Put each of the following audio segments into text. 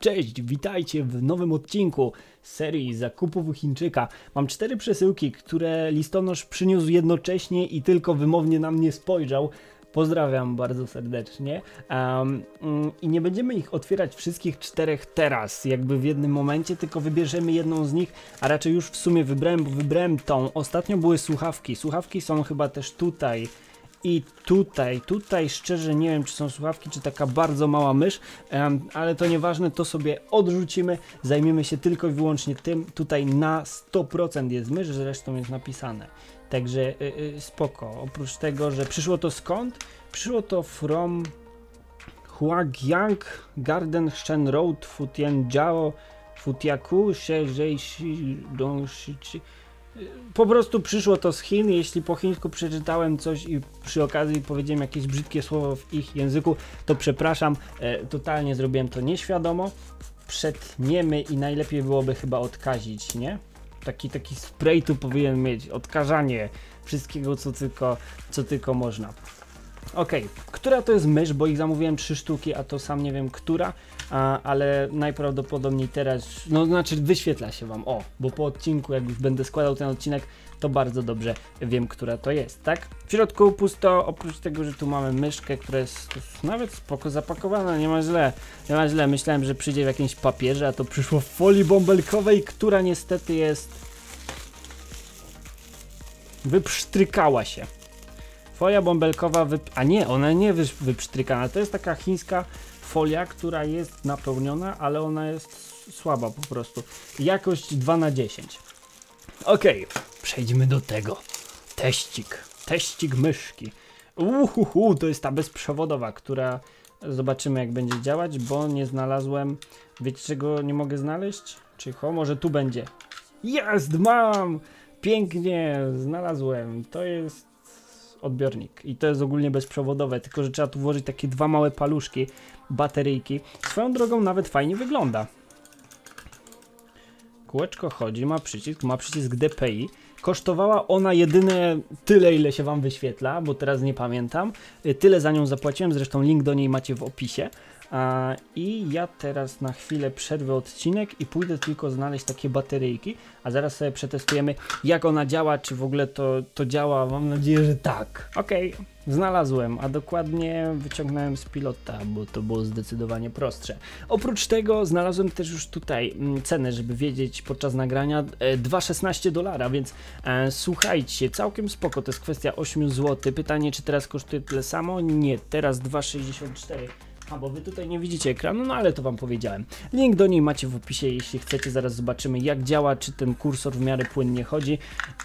Cześć, witajcie w nowym odcinku serii zakupów Chińczyka. Mam cztery przesyłki, które listonosz przyniósł jednocześnie i tylko wymownie na mnie spojrzał. Pozdrawiam bardzo serdecznie. Um, I nie będziemy ich otwierać wszystkich czterech teraz, jakby w jednym momencie, tylko wybierzemy jedną z nich, a raczej już w sumie wybrałem, bo wybrałem tą. Ostatnio były słuchawki. Słuchawki są chyba też tutaj i tutaj, tutaj szczerze nie wiem, czy są słuchawki, czy taka bardzo mała mysz, ale to nieważne, to sobie odrzucimy. Zajmiemy się tylko i wyłącznie tym. Tutaj na 100% jest mysz, zresztą jest napisane. Także y, y, spoko. Oprócz tego, że przyszło to skąd? Przyszło to from Huagyang Garden Shen Road Futianjiao Futiaku Shezheishi Dongshi po prostu przyszło to z Chin. Jeśli po chińsku przeczytałem coś i przy okazji powiedziałem jakieś brzydkie słowo w ich języku, to przepraszam. E, totalnie zrobiłem to nieświadomo. Przetniemy i najlepiej byłoby chyba odkazić, nie? Taki, taki spray tu powinien mieć. Odkażanie wszystkiego, co tylko, co tylko można. Ok, która to jest mysz, bo ich zamówiłem trzy sztuki, a to sam nie wiem która, a, ale najprawdopodobniej teraz, no znaczy wyświetla się wam, o, bo po odcinku, jak już będę składał ten odcinek, to bardzo dobrze wiem, która to jest, tak? W środku pusto, oprócz tego, że tu mamy myszkę, która jest nawet spoko zapakowana, nie ma źle, nie ma źle, myślałem, że przyjdzie w jakimś papierze, a to przyszło w folii bąbelkowej, która niestety jest wyprztrykała się. Folia bąbelkowa, wyp... a nie, ona nie wy... wyprztrykana, to jest taka chińska folia, która jest napełniona, ale ona jest słaba po prostu. Jakość 2 na 10. Ok, przejdźmy do tego. Teścik, teścik myszki. Uhuhu, to jest ta bezprzewodowa, która zobaczymy jak będzie działać, bo nie znalazłem, wiecie czego nie mogę znaleźć? Cicho, może tu będzie. Jest, mam! Pięknie, znalazłem. To jest odbiornik i to jest ogólnie bezprzewodowe, tylko że trzeba tu włożyć takie dwa małe paluszki, bateryjki. Swoją drogą nawet fajnie wygląda. Kółeczko chodzi, ma przycisk, ma przycisk DPI. Kosztowała ona jedyne tyle, ile się Wam wyświetla, bo teraz nie pamiętam. Tyle za nią zapłaciłem, zresztą link do niej macie w opisie. I ja teraz na chwilę przerwę odcinek i pójdę tylko znaleźć takie bateryjki, a zaraz sobie przetestujemy jak ona działa, czy w ogóle to, to działa. Mam nadzieję, że tak. Okej, okay, znalazłem, a dokładnie wyciągnąłem z pilota, bo to było zdecydowanie prostsze. Oprócz tego znalazłem też już tutaj mm, cenę, żeby wiedzieć podczas nagrania 2,16 e, dolara, więc e, słuchajcie, całkiem spoko, to jest kwestia 8 zł. Pytanie, czy teraz kosztuje tyle samo? Nie, teraz 2,64 a bo wy tutaj nie widzicie ekranu, no ale to wam powiedziałem. Link do niej macie w opisie, jeśli chcecie, zaraz zobaczymy jak działa, czy ten kursor w miarę płynnie chodzi.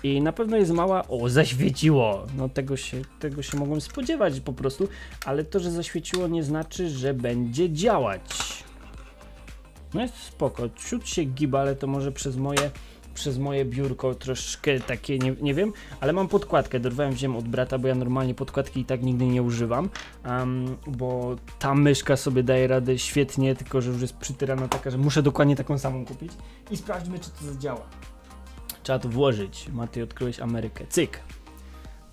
I na pewno jest mała, o zaświeciło, no tego się, tego się mogłem spodziewać po prostu, ale to, że zaświeciło nie znaczy, że będzie działać. No jest spoko, ciut się giba, ale to może przez moje przez moje biurko troszkę takie, nie, nie wiem, ale mam podkładkę, dorwałem wziąłem od brata, bo ja normalnie podkładki i tak nigdy nie używam, um, bo ta myszka sobie daje radę świetnie, tylko że już jest przytyrana taka, że muszę dokładnie taką samą kupić i sprawdźmy, czy to zadziała. Trzeba to włożyć. Maty, odkryłeś Amerykę. Cyk.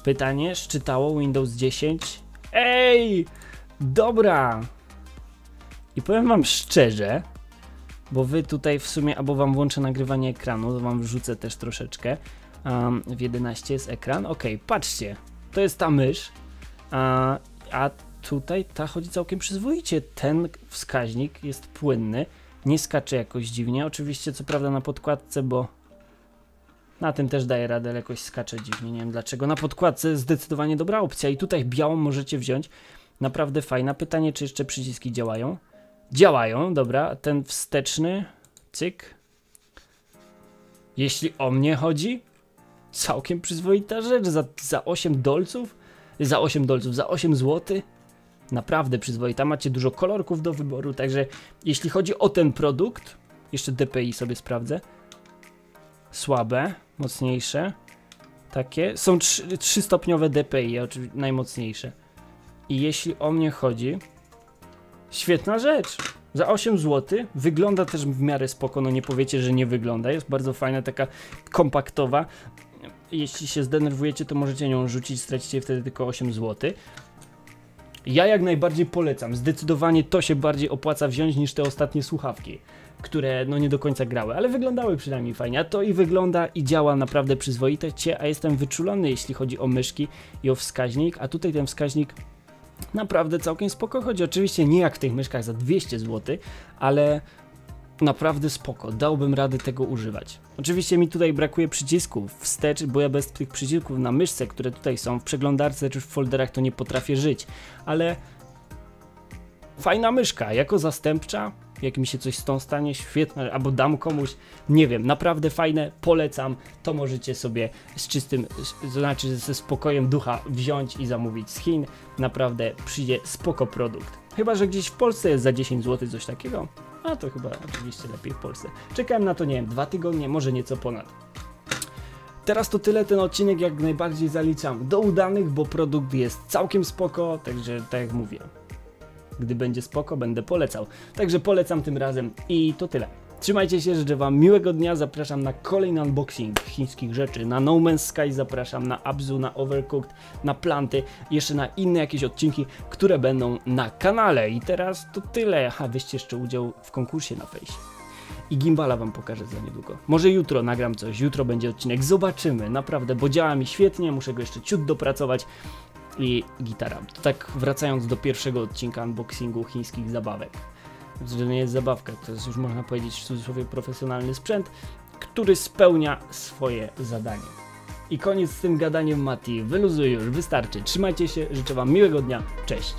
Pytanie, szczytało Windows 10? Ej! Dobra! I powiem wam szczerze, bo wy tutaj w sumie, albo wam włączę nagrywanie ekranu, to wam wrzucę też troszeczkę. Um, w 11 jest ekran. Ok, patrzcie, to jest ta mysz, a, a tutaj ta chodzi całkiem przyzwoicie. Ten wskaźnik jest płynny, nie skacze jakoś dziwnie. Oczywiście, co prawda na podkładce, bo na tym też daje radę, ale jakoś skacze dziwnie, nie wiem dlaczego. Na podkładce zdecydowanie dobra opcja i tutaj białą możecie wziąć. Naprawdę fajna. Pytanie, czy jeszcze przyciski działają? Działają, dobra. Ten wsteczny, cyk. Jeśli o mnie chodzi, całkiem przyzwoita rzecz. Za, za 8 dolców? Za 8 dolców, za 8 zł? Naprawdę przyzwoita. Macie dużo kolorków do wyboru, także jeśli chodzi o ten produkt, jeszcze DPI sobie sprawdzę. Słabe, mocniejsze. Takie. Są 3, stopniowe DPI, oczywiście najmocniejsze. I jeśli o mnie chodzi, Świetna rzecz. Za 8 zł. Wygląda też w miarę spoko, no nie powiecie, że nie wygląda. Jest bardzo fajna, taka kompaktowa. Jeśli się zdenerwujecie, to możecie nią rzucić, stracicie wtedy tylko 8 zł. Ja jak najbardziej polecam. Zdecydowanie to się bardziej opłaca wziąć niż te ostatnie słuchawki, które no nie do końca grały, ale wyglądały przynajmniej fajnie. A to i wygląda i działa naprawdę przyzwoicie, a jestem wyczulony jeśli chodzi o myszki i o wskaźnik, a tutaj ten wskaźnik naprawdę całkiem spoko chodzi. Oczywiście nie jak w tych myszkach za 200 zł, ale naprawdę spoko, dałbym radę tego używać. Oczywiście mi tutaj brakuje przycisków wstecz, bo ja bez tych przycisków na myszce, które tutaj są w przeglądarce czy w folderach to nie potrafię żyć, ale fajna myszka, jako zastępcza, jak mi się coś z tą stanie, świetne, albo dam komuś, nie wiem, naprawdę fajne, polecam, to możecie sobie z czystym, to znaczy ze spokojem ducha wziąć i zamówić z Chin, naprawdę przyjdzie spoko produkt. Chyba, że gdzieś w Polsce jest za 10 zł coś takiego, a to chyba oczywiście lepiej w Polsce. Czekałem na to, nie wiem, dwa tygodnie, może nieco ponad. Teraz to tyle, ten odcinek jak najbardziej zaliczam do udanych, bo produkt jest całkiem spoko, także tak jak mówię, gdy będzie spoko, będę polecał. Także polecam tym razem i to tyle. Trzymajcie się, życzę Wam miłego dnia, zapraszam na kolejny unboxing chińskich rzeczy, na No Man's Sky zapraszam, na Abzu, na Overcooked, na Planty, jeszcze na inne jakieś odcinki, które będą na kanale. I teraz to tyle, aha, weźcie jeszcze udział w konkursie na fejsie. I gimbala wam pokażę za niedługo. Może jutro nagram coś, jutro będzie odcinek, zobaczymy, naprawdę, bo działa mi świetnie, muszę go jeszcze ciut dopracować i gitara. To tak wracając do pierwszego odcinka unboxingu chińskich zabawek. To nie jest zabawka, to jest już można powiedzieć w cudzysłowie profesjonalny sprzęt, który spełnia swoje zadanie. I koniec z tym gadaniem Mati. Wyluzuj już, wystarczy. Trzymajcie się, życzę Wam miłego dnia. Cześć.